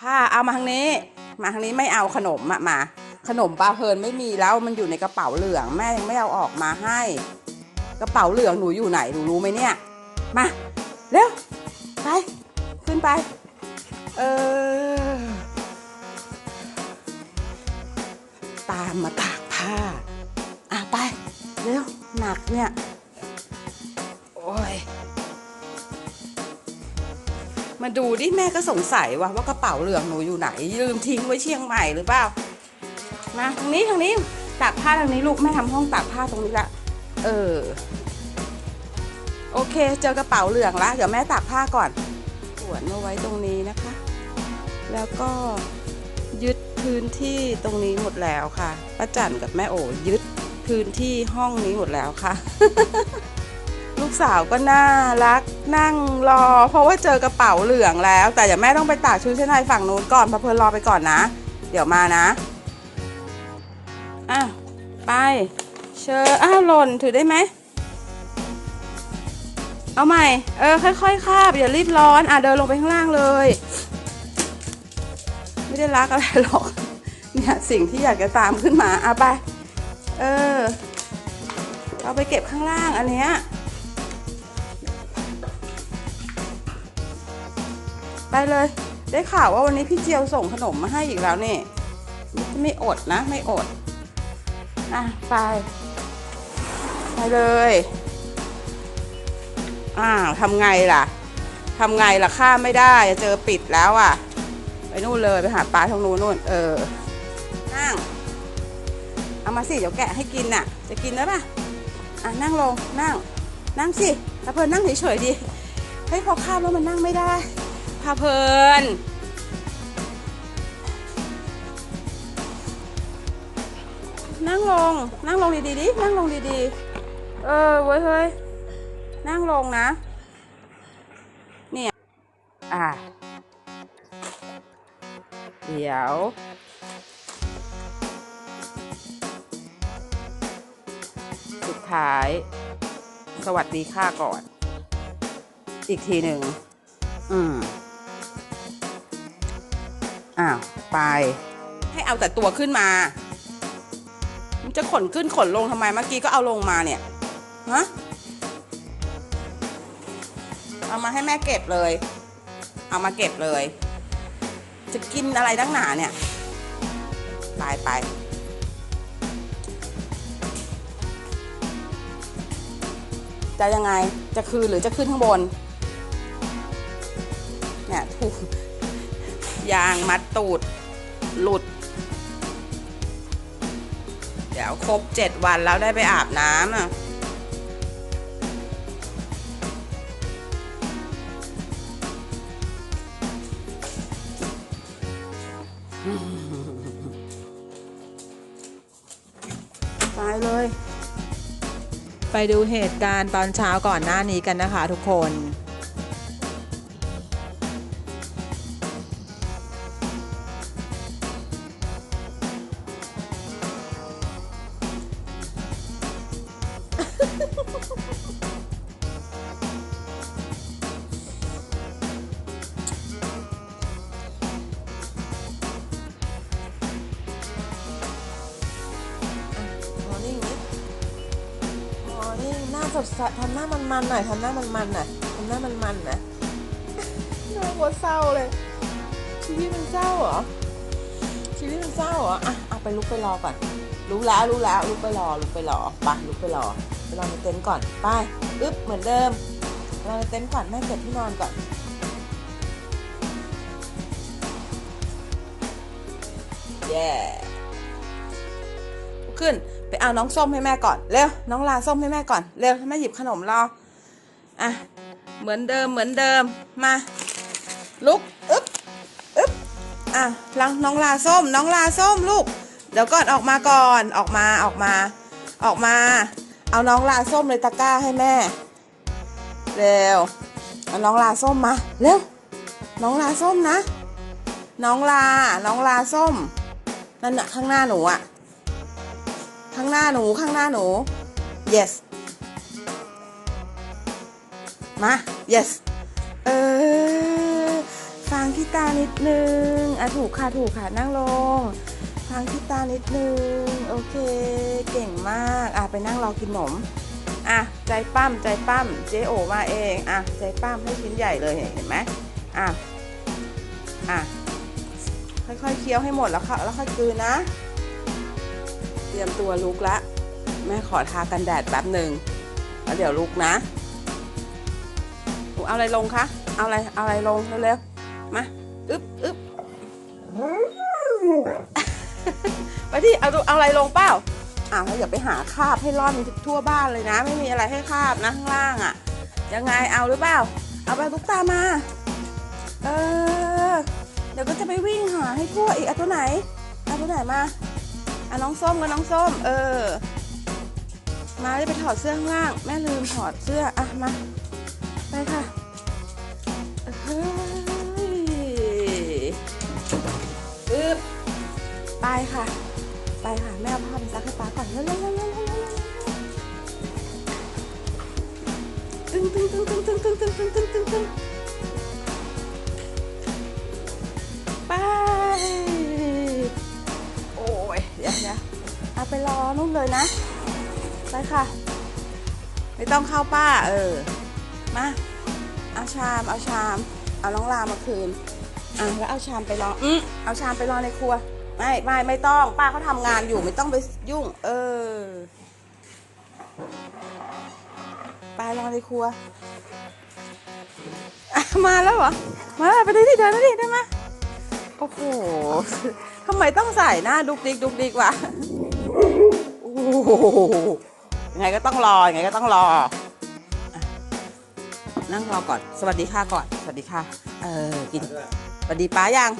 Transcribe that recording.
ผ้าเอามาทางนี้ มาทางนี้ไม่เอาขนมอะมา ขนมปลาเพลินไม่มีแล้วมันอยู่ในกระเป๋าเหลืองแม่ยังไม่เอาออกมาให้ กระเป๋าเหลืองหนูอยู่ไหนหนูรู้ไหมเนี่ย มาเร็วไปขึ้นไป เออตามมาตากผ้าอะไปเร็วหนักเนี่ย มาดูดิแม่ก็สงสัยว่าว่ากระเป๋าเหลืองหนูอยู่ไหน ลืมทิ้งไว้เชียงใหม่หรือเปล่ามาทางนี้ทางนี้ตากผ้าทางนี้ลูกแม่ทำห้องตากผ้าตรงนี้ละเออ โอเค เจอกระเป๋าเหลืองละเดี๋ยวแม่ตากผ้าก่อนสวนมาไว้ตรงนี้นะคะ แล้วก็ยึดพื้นที่ตรงนี้หมดแล้วค่ะป้าจันกับแม่โอยึดพื้นที่ห้องนี้หมดแล้วค่ะ ลูกสาวก็น่ารักนั่งรอ เพราะว่าเจอกระเป๋าเหลืองแล้ว แต่เดี๋ยวแม่ต้องไปตากชุดชั้นในฝั่งนู้นก่อนพะเพลินรอไปก่อนนะ เดี๋ยวมานะอะไปเชิญอ้าวหล่นถือได้ไหมเอาใหม่ เออ ค่อยๆคาบอย่ารีบร้อน อะเดินลงไปข้างล่างเลย ไม่ได้รักอะไรหรอก เนี่ยสิ่งที่อยากจะตามขึ้นมา อะไป เออ เอาไปเก็บข้างล่างอันเนี้ย ไปเลย ได้ข่าวว่าวันนี้พี่เจียวส่งขนมมาให้อีกแล้วนี่ไม่อดนะ ไม่อด อะ ไป ไปเลยอ้าทำไงล่ะทำไงล่ะข้ามไม่ได้เจอปิดแล้วอะ ไปนู่นเลยไปหาปลาทางนู้นนู่น เออนั่งเอามาสิเดี๋ยวแกะให้กินน่ะ จะกินแล้วป่ะอะนั่งลงนั่ง นั่งสิพาเพลินนั่งเฉยๆดิเฮ้ยพอข้ามแล้วมันนั่งไม่ได้ พาเพลิน นั่งลง นั่งลงดีๆดิ นั่งลงดีๆ เออเว้ยเฮ้ย นั่งลงนะ เนี่ย อะเดี๋ยวสุดท้าย สวัสดีค่าก่อน อีกทีหนึ่ง อืม อ้าวไป ให้เอาแต่ตัวขึ้นมามันจะขนขึ้นขนลงทำไมเมื่อกี้ก็เอาลงมาเนี่ยฮะเอามาให้แม่เก็บเลย เอามาเก็บเลย จะกินอะไรตั้งหนาเนี่ยไปไปจะยังไง จะคืนหรือจะขึ้นข้างบน เนี่ยถูก ยางมัดตูด หลุด เดี๋ยวครบเจ็ดวันแล้วได้ไปอาบน้ำอะตายเลย ไปดูเหตุการณ์ตอนเช้าก่อนหน้านี้กันนะคะทุกคน ดใสทำหน้ามันๆหน่อยทำหน้ามันๆหน่อยทำหน้ามันๆนะหน้าโคตรเศร้าเลย ชีวิตมันเศร้าเหรอชีวิตมันเศร้าเหรออะเอาไปลุกไปรอก่อนรู้แล้วรู้แล้วลุกไปรอลุกไปรอไปลุกไปรอไปรอในเต็นท์ก่อนไปอึ๊บเหมือนเดิมรอในเต็นท์ก่อนแม่เก็บที่นอนก่อนแย่ขึ้น ไปเอาน้องส้มให้แม่ก่อน เร็ว น้องลาส้มให้แม่ก่อน เร็วแม่หยิบขนมรอ อะ เหมือนเดิม เหมือนเดิม มา ลุก อึ๊บ อึ๊บ อะลังน้องลาส้ม น้องลาส้มลูก เดี๋ยวก่อนออกมาก่อน ออกมา ออกมา ออกมา เอาน้องลาส้มเลยตะกร้าให้แม่ เร็ว เอาน้องลาส้มมา เร็ว น้องลาส้มนะ น้องลา น้องลาส้ม นั่นน่ะข้างหน้าหนูอะ ข้างหน้าหนูข้างหน้าหนู yes มา yes เออฟังที่ตานิดนึงอะถูกค่ะถูกค่ะนั่งลงทางที่ตานิดนึง โอเค เก่งมากอะไปนั่งรอกินขนมอะใจปั้มใจปั้มเจโอมาเองอะใจปั้มให้ชิ้นใหญ่เลยเห็นไหมอะอะค่อยๆเคี้ยวให้หมดแล้วค่ะแล้วค่อยกลืนนะ เตรียมตัวลุกละ แม่ขอทากันแดดแป๊บหนึ่งแล้วเดี๋ยวลุกนะหนูเอาอะไรลงคะ เอาอะไร เอาอะไรลงเร็วๆ มาอึ๊บอึ๊บไปที่เอาเอาอะไรลงเปล่าอ่าวแล้วอย่าไปหาคาบให้ร่อนทั่วบ้านเลยนะ ไม่มีอะไรให้คาบนะข้างล่างอะ่ะ ยังไงเอาหรือเปล่า เอาไปลูกตามา เออ เดี๋ยวก็จะไปวิ่งหาให้ทั่วอีกเอาตัวไหน เอาตัวไหนมา อะน้องส้มกับน้องส้ม เออ มาได้ไปถอดเสื้อข้างล่าง แม่ลืมถอดเสื้อ อะ มา ไปค่ะเฮ้ยอึ๊บไปค่ะ ไปค่ะ แม่เอาผ้าไปซักให้ป้าก่อนเร็วๆๆๆๆตึ้งตึ้งตึ้งตึ้งตึ้งตึ้งตึ้งตึ้งตึ้งตึ้งตึ้งไป เดี๋ยวเดี๋ยวเอาไปรอนู่นเลยนะ ไปค่ะ ไม่ต้องเข้าป้า เออ มา เอาชาม เอาชาม เอาน้องลามาคืน อะแล้วเอาชามไปรออืมเอาชามไปรอในครัว ไม่ไม่ไม่ต้อง ป้าเขาทำงานอยู่ไม่ต้องไปยุ่ง เออ ไปรอในครัวอะมาแล้วเหรอ มาแล้วไปดิดิเดินมาดิเดินมโอ้โห ทำไมต้องใส่หน้าดุกดิกดุกดิกวะโอ้โหยังไงก็ต้องรอยังไงก็ต้องรอ นั่งรอก่อน สวัสดีค่ะก่อน สวัสดีค่ะ เออ กิน สวัสดีป้ายัง